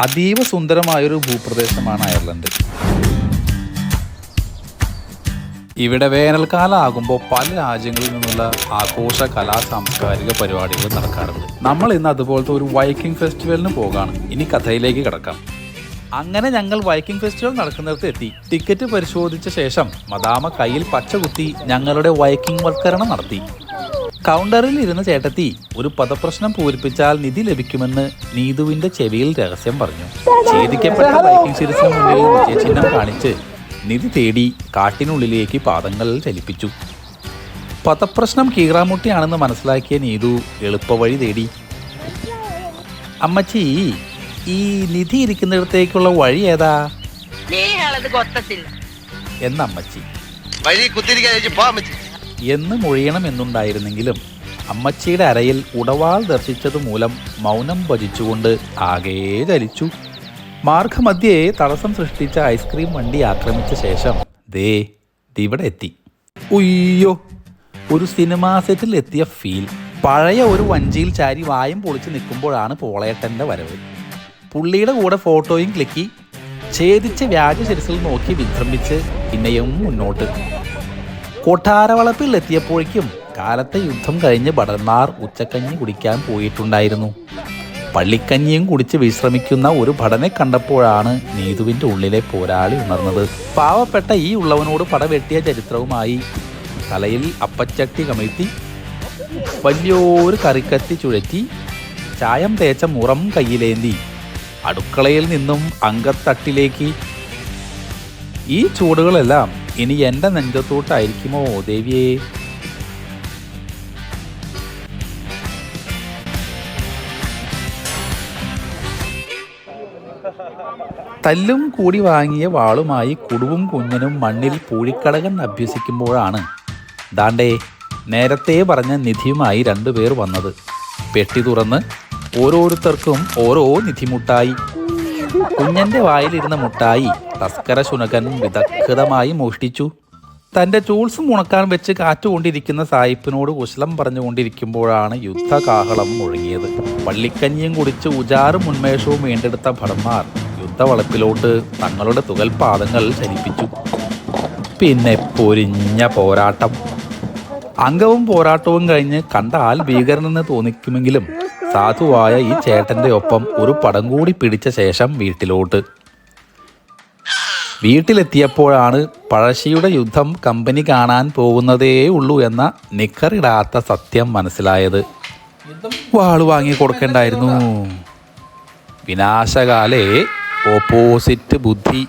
അതീവ സുന്ദരമായൊരു ഭൂപ്രദേശമാണ് അയർലൻഡ്. ഇവിടെ വേനൽക്കാലം ആകുമ്പോൾ പല രാജ്യങ്ങളിൽ നിന്നുള്ള ആഘോഷ കലാ സാംസ്കാരിക പരിപാടികൾ നടക്കാറുണ്ട്. നമ്മൾ ഇന്ന് അതുപോലത്തെ ഒരു വൈക്കിംഗ് ഫെസ്റ്റിവലിന് പോകാണ്. ഇനി കഥയിലേക്ക് കിടക്കാം. അങ്ങനെ ഞങ്ങൾ വൈക്കിംഗ് ഫെസ്റ്റിവൽ നടക്കുന്നിടത്ത് എത്തി. ടിക്കറ്റ് പരിശോധിച്ച ശേഷം മദാമ കയ്യിൽ പച്ച കുത്തി ഞങ്ങളുടെ വൈക്കിംഗ് വൽക്കരണം നടത്തി. കൗണ്ടറിൽ ഇരുന്ന ചേട്ടത്തി ഒരു പദപ്രശ്നം പൂരിപ്പിച്ചാൽ നിധി ലഭിക്കുമെന്ന് നീതുവിന്റെ ചെവിയിൽ രഹസ്യം പറഞ്ഞു. ഛേദിക്കപ്പെട്ട ബൈക്കിംഗ് സീരീസിന് മുന്നിൽ വിജയചിഹ്നം കാണിച്ച് നിധി തേടി കാട്ടിനുള്ളിലേക്ക് പാദങ്ങൾ ചലിപ്പിച്ചു. പദപ്രശ്നം കീറാമുട്ടിയാണെന്ന് മനസ്സിലാക്കിയ നീതു എളുപ്പവഴി തേടി. അമ്മച്ചി ഈ നിധി ഇരിക്കുന്നിടത്തേക്കുള്ള വഴി ഏതാ? എന്നമ്മച്ചി വഴി കുത്തിരിക്കാൻ പോ അമ്മച്ചി. എന്ന് മൊഴിയണമെന്നുണ്ടായിരുന്നെങ്കിലും അമ്മച്ചിയുടെ അരയിൽ ഉടവാൾ ദർശിച്ചത് മൂലം മൗനം ഭജിച്ചുകൊണ്ട് ആകെ ചലിച്ചു മാർഗമധ്യേ തടസ്സം സൃഷ്ടിച്ച ഐസ്ക്രീം വണ്ടി ആക്രമിച്ച ശേഷം ദേ ഇവിടെ എത്തി. ഉയ്യോ ഒരു സിനിമാ സെറ്റിൽ എത്തിയ ഫീൽ. പഴയ ഒരു വഞ്ചിയിൽ ചാരി വായും പൊളിച്ച് നിൽക്കുമ്പോഴാണ് പോളേട്ടന്റെ വരവ്. പുള്ളിയുടെ കൂടെ ഫോട്ടോയും ക്ലിക്കി ഛേദിച്ച് വ്യാജ ശിരസിൽ നോക്കി വിഭ്രമിച്ച് പിന്നെയും മുന്നോട്ട്. കൊട്ടാരവളപ്പിൽ എത്തിയപ്പോഴേക്കും കാലത്തെ യുദ്ധം കഴിഞ്ഞ് ഭടന്മാർ ഉച്ചക്കഞ്ഞി കുടിക്കാൻ പോയിട്ടുണ്ടായിരുന്നു. പള്ളിക്കഞ്ഞിയും കുടിച്ച് വിശ്രമിക്കുന്ന ഒരു ഭടനെ കണ്ടപ്പോഴാണ് നീതുവിന്റെ ഉള്ളിലെ പോരാളി ഉണർന്നത്. പാവപ്പെട്ട ഈ ഉള്ളവനോട് പടവെട്ടിയ ചരിത്രവുമായി തലയിൽ അപ്പച്ചട്ടി കമിഴ്ത്തി വലിയൊരു കറിക്കത്തി ചുഴറ്റി ചായം തേച്ച മുറം കയ്യിലേന്തി അടുക്കളയിൽ നിന്നും അങ്കത്തട്ടിലേക്ക് ഈ ചൂടുകളെല്ലാം ഇനി എന്റെ നെഞ്ചത്തോട്ടായിരിക്കുമോ ദേവിയെ? തല്ലും കൂടി വാങ്ങിയ വാളുമായി കുടുവും കുഞ്ഞനും മണ്ണിൽ പൂഴിക്കടകൻ അഭ്യസിക്കുമ്പോഴാണ് ദാണ്ടേ നേരത്തെ പറഞ്ഞ നിധിയുമായി രണ്ടുപേർ വന്നത്. പെട്ടി തുറന്ന് ഓരോരുത്തർക്കും ഓരോ നിധിമുട്ടായി. കുഞ്ഞന്റെ വായിലിരുന്ന മുട്ടായി തസ്കര ശുനകൻ വിദഗ്ധമായി മോഷ്ടിച്ചു. തന്റെ ചൂൾസ് ഉണക്കാൻ വെച്ച് കാറ്റുകൊണ്ടിരിക്കുന്ന സായിപ്പിനോട് കുശലം പറഞ്ഞുകൊണ്ടിരിക്കുമ്പോഴാണ് യുദ്ധകാഹളം മുഴങ്ങിയത്. പള്ളിക്കഞ്ഞിയും കുടിച്ച് ഉജാറും ഉന്മേഷവും വീണ്ടെടുത്ത ഭടന്മാർ യുദ്ധവളപ്പിലോട്ട് തങ്ങളുടെ തുകൽപാദങ്ങൾ ചലിപ്പിച്ചു. പിന്നെ പൊരിഞ്ഞ പോരാട്ടം. അംഗവും പോരാട്ടവും കഴിഞ്ഞ് കണ്ടാൽ ഭീകരനെന്ന് തോന്നിക്കുമെങ്കിലും സാധുവായ ഈ ചേട്ടന്റെ ഒപ്പം ഒരു പടം കൂടി പിടിച്ച ശേഷം വീട്ടിലോട്ട്. വീട്ടിലെത്തിയപ്പോഴാണ് പഴശ്ശിയുടെ യുദ്ധം കമ്പനി കാണാൻ പോകുന്നതേ ഉള്ളൂ എന്ന നിക്കറിടാത്ത സത്യം മനസ്സിലായത്. വാൾ വാങ്ങി കൊടുക്കണ്ടായിരുന്നു. വിനാശകാലേ ഓപ്പോസിറ്റ് ബുദ്ധി.